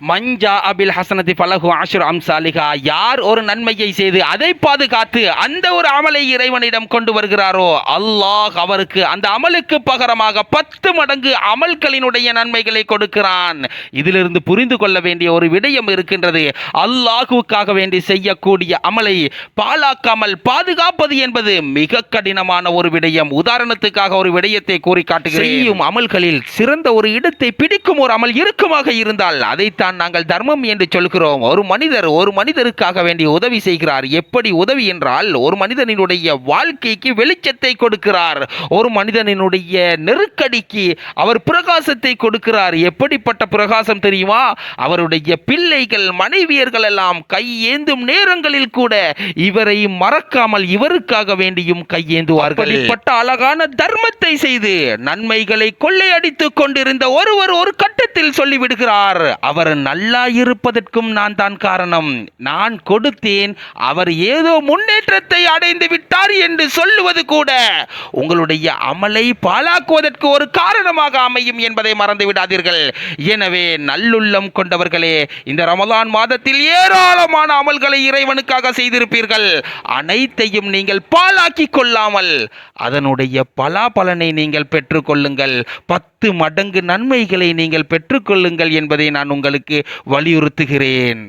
மஞ்சா அபில் ஹசனதி பலகு ஆஷுர் அம்சாலிகா. யார் ஒரு நன்மையை செய்து அதை பாதுகாத்து அந்த ஒரு அமலை இறைவனிடம் கொண்டு வருகிறாரோ அல்லாஹ் அவருக்கு அந்த அமலுக்கு பகரமாக பத்து மடங்கு அமல்களினுடைய நன்மைகளை கொடுக்கிறான். இதிலிருந்து புரிந்து கொள்ள வேண்டிய ஒரு விடயம் இருக்கின்றது. அல்லாஹுக்காக வேண்டி செய்யக்கூடிய அமலை பாழாக்காமல் பாதுகாப்பது என்பது மிக கடினமான ஒரு விடயம். உதாரணத்துக்காக ஒரு விடயத்தை கூறி காட்டுகிறேன் செய்யும் அமல்களில் சிறந்த ஒரு இடத்தை பிடிக்கும் ஒரு அமல் இருக்குமாக இருந்தால் அதைத்தான் நாங்கள் தர்மம் என்று சொல்கிறோம். ஒரு மனிதர் ஒரு மனிதருக்காக வேண்டி உதவி செய்கிறார். எப்படி உதவி என்றால் ஒரு மனிதனினுடைய வாழ்க்கைக்கு வெளிச்சத்தை கொடுக்கிறார். ஒரு மனிதனினுடைய நெருக்கடிக்கு அவர் பிரகாசத்தை கொடுக்கிறார். எப்படிப்பட்ட பிரகாசம் தெரியுமா? அவருடைய பிள்ளைகள் மனைவியர்கள் எல்லாம் கையேந்தும் நேரங்களில் கூட இவரை மறக்காமல் இவருக்காக வேண்டியும் கையேந்துவார்கள் அப்படிப்பட்ட அழகான தர்மத்தை செய்து நன்மைகளை கொள்ளையடித்துக் கொண்டிருந்த ஒருவர் ஒரு கட்டத்தில் சொல்லிவிடுகிறார். அவர் நல்லா இருப்பதற்கும் நான் தான் காரணம். நான் கொடுத்தேன். அவர் ஏதோ முன்னேற்றத்தை அடைந்து விட்டார் என்று சொல்லுவது கூட உங்களுடைய அமலை பாழாக்குவதற்கு ஒரு காரணமாக அமையும் என்பதை மறந்து விடாதீர்கள். எனவே நல்லுள்ளம் கொண்டவர்களே இந்த ரமலான் மாதத்தில் ஏராளமான அமல்களை இறைவனுக்காக செய்திருப்பீர்கள். அனைத்தையும் நீங்கள் பாழாக்கி கொள்ளாமல் அதனுடைய பலாபலனை நீங்கள் பெற்றுக்கொள்ளுங்கள். பத்து பத்து மடங்கு நன்மைகளை நீங்கள் பெற்றுக்கொள்ளுங்கள் என்பதை நான் உங்களுக்கு வலியுறுத்துகிறேன்.